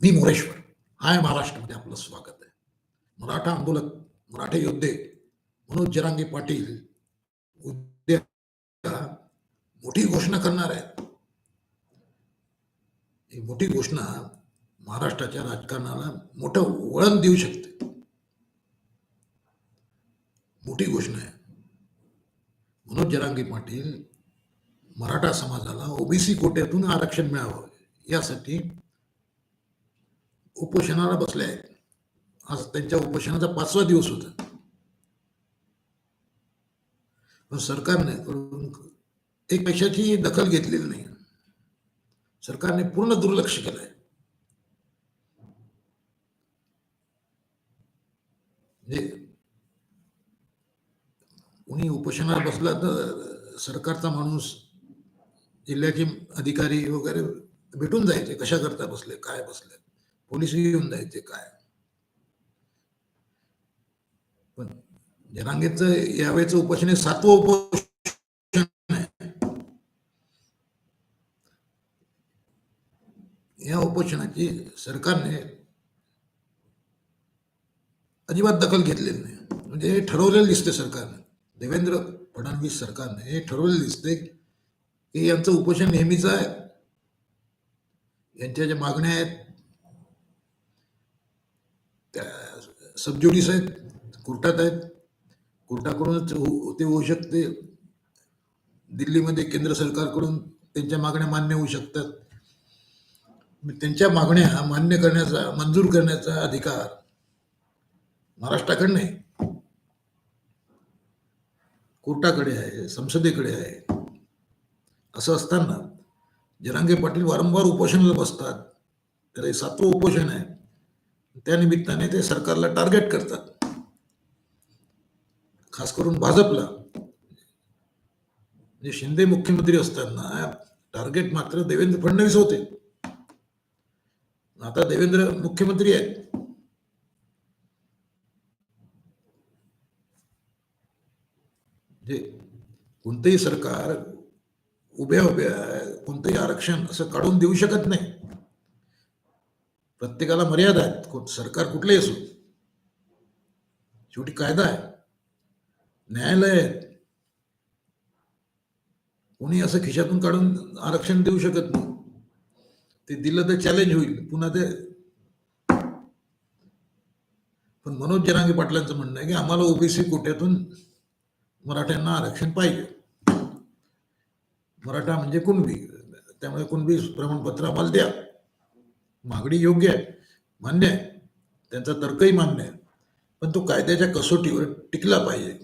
मी मोरेश्वर. हाय महाराष्ट्रामध्ये आपलं स्वागत आहे. मराठा आंदोलक मराठे योद्धे मनोज जरांगे पाटील उद्या मोठी घोषणा करणार आहेत. ही मोठी घोषणा महाराष्ट्राच्या राजकारणाला मोठं वळण देऊ शकते. मोठी घोषणा आहे. मनोज जरांगे पाटील मराठा समाजाला ओबीसी कोट्यातून आरक्षण मिळावं यासाठी उपोषणाला बसले आहेत. आज त्यांच्या उपोषणाचा पाचवा दिवस होता. पण सरकारने एक पैशाची दखल घेतलेली नाही. सरकारने पूर्ण दुर्लक्ष केलंय. म्हणजे कोणी उपोषणाला बसला तर सरकारचा माणूस जिल्ह्याचे अधिकारी वगैरे भेटून जायचे. कशा करता बसले काय बसले? पोलीस येऊन जायचे काय पण जनांगेच यावेळेचं उपोषण हे सातवं उपोषण या उपोषणाची सरकारने अजिबात दखल घेतलेली नाही. म्हणजे हे ठरवलेलं दिसते सरकारने. देवेंद्र फडणवीस सरकारने हे ठरवलेलं दिसते की यांचं उपोषण नेहमीच आहे. यांच्या ज्या मागण्या आहेत त्या सबज्युडिस आहेत कोर्टात आहेत. कोर्टाकडूनच हो, ते होऊ शकते. दिल्लीमध्ये केंद्र सरकारकडून त्यांच्या मागण्या मान्य होऊ शकतात. त्यांच्या मागण्या मान्य करण्याचा मंजूर करण्याचा अधिकार महाराष्ट्राकडे नाही कोर्टाकडे आहे संसदेकडे आहे. असं असताना जरांगे पाटील वारंवार उपोषणाला बसतात. तर हे सातवं उपोषण आहे. त्या निमित्ताने ते सरकारला टार्गेट करतात. खास करून भाजपला. म्हणजे शिंदे मुख्यमंत्री असताना टार्गेट मात्र देवेंद्र फडणवीस होते. आता देवेंद्र मुख्यमंत्री आहेत. म्हणजे कोणतंही सरकार उभ्या उभ्या कोणतंही आरक्षण असं काढून देऊ शकत नाही. प्रत्येकाला मर्यादा आहेत. सरकार कुठलंही असो. शेवटी कायदा आहे. न्यायालय आहेत. कोणी असं खिशातून काढून आरक्षण देऊ शकत नाही. ते दिलं तर चॅलेंज होईल. पुन्हा ते पण मनोज जरांगे पाटलांचं म्हणणं आहे की आम्हाला ओबीसी कोट्यातून मराठ्यांना आरक्षण पाहिजे. मराठा म्हणजे कुणबी. त्यामुळे कुणबी प्रमाणपत्र आम्हाला द्या. मागणी योग्य आहे मान्य आहे त्यांचा तर्कही मान्य आहे पण तो कायद्याच्या कसोटीवर टिकला पाहिजे.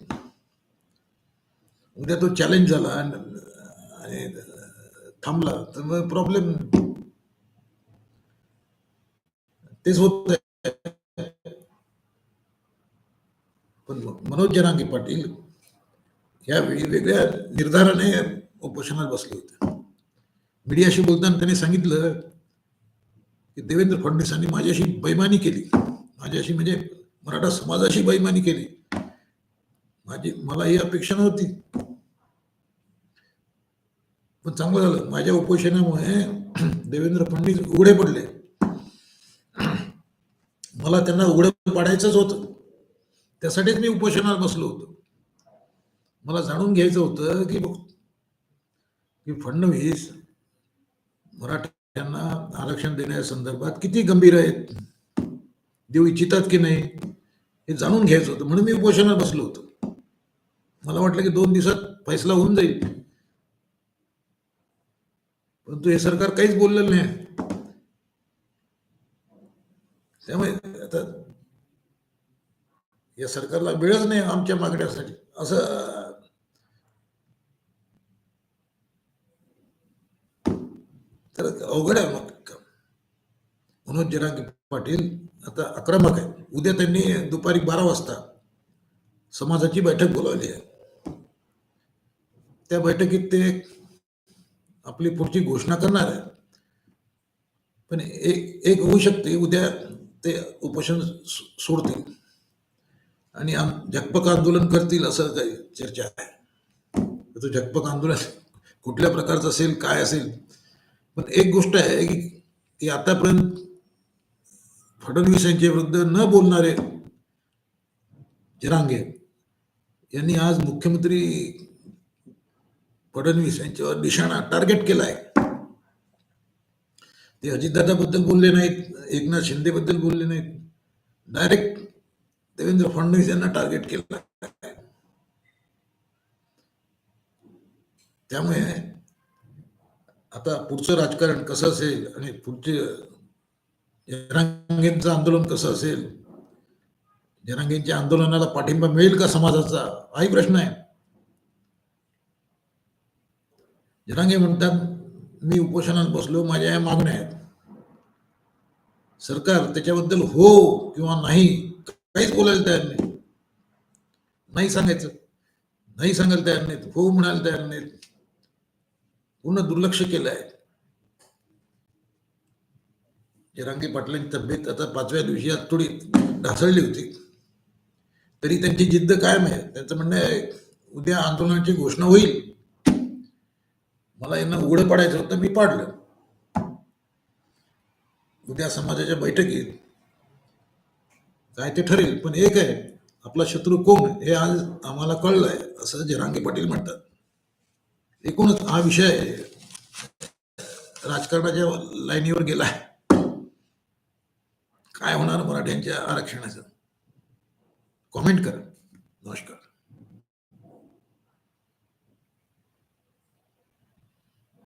उद्या तो चॅलेंज झाला आणि थांबला तर मग प्रॉब्लेम तेच होत पण मनोज जरांगे पाटील या वेगवेगळ्या निर्धाराने उपोषणात बसले होते. मीडियाशी बोलताना त्यांनी सांगितलं की देवेंद्र फडणवीसांनी माझ्याशी बैमानी केली. माझ्याशी म्हणजे मराठा समाजाशी बैमानी केली. माझी मला ही अपेक्षा नव्हती. पण चांगलं झालं. माझ्या उपोषणामुळे देवेंद्र फडणवीस उघडे पडले. मला त्यांना उघडं पाडायचंच होतं. त्यासाठीच मी उपोषणात बसलो होतो. मला जाणून घ्यायचं होतं की की फडणवीस त्यांना आरक्षण देण्यासंदर्भात किती गंभीर आहेत? देऊ इच्छितात की नाही? हे जाणून घ्यायचं होतं. म्हणून मी उपोषणात बसलो होतो. मला वाटलं की दोन दिवसात फैसला होऊन जाईल. परंतु हे सरकार काहीच बोललेलं नाही. त्यामुळे आता या सरकारला वेळच नाही आमच्या मागण्यासाठी. असं तर अवघड आहे मग. मनोज जरांगे पाटील आता आक्रमक आहे उद्या त्यांनी दुपारी बारा वाजता समाजाची बैठक बोलावली आहे. त्या बैठकीत ते आपली पुढची घोषणा करणार आहे पण एक एक होऊ शकते उद्या ते उपोषण सोडतील. आणि आम- झकपक आंदोलन करतील असं काही चर्चा आहे. तो झकपक आंदोलन कुठल्या प्रकारचं असेल काय असेल पण एक गोष्ट आहे की आतापर्यंत फडणवीस यांच्या विरुद्ध न बोलणारे जरांगे यांनी आज मुख्यमंत्री फडणवीस यांच्यावर निशाणा टार्गेट केलाय. ते अजितदादाबद्दल बोलले नाहीत एकनाथ शिंदेबद्दल बोलले नाहीत. डायरेक्ट देवेंद्र फडणवीस यांना टार्गेट केलं त्यामुळे आता पुढचं राजकारण कसं असेल आणि पुढचे जनांगींचं आंदोलन कसं असेल? जनांगींच्या आंदोलनाला पाठिंबा मिळेल का समाजाचा? हाही प्रश्न आहे. जनांगी म्हणतात मी उपोषणात बसलो माझ्या या मागण्या आहेत. सरकार त्याच्याबद्दल हो किंवा नाही काहीच बोलायला तयार नाही. नाही सांगायचं. नाही सांगायला तयार नाहीत. हो म्हणायला तयार नाहीत. पूर्ण दुर्लक्ष केलं आहे. जरांगी पाटलांची तब्येत आता पाचव्या दिवशी थोडी ढासळली होती. तरी त्यांची जिद्द कायम आहे. त्यांचं म्हणणं आहे उद्या आंदोलनाची घोषणा होईल. मला यांना उघडं पाडायचं होतं मी पाडलं. उद्या समाजाच्या बैठकीत काय ते ठरेल पण एक आहे आपला शत्रू कोण हे आज आम्हाला कळलं आहे असं जरांगी पाटील म्हणतात. एकूणच हा विषय राजकारणाच्या लाईनीवर गेलाय. काय होणार मराठ्यांच्या आरक्षणाचं? कॉमेंट करा. नमस्कार.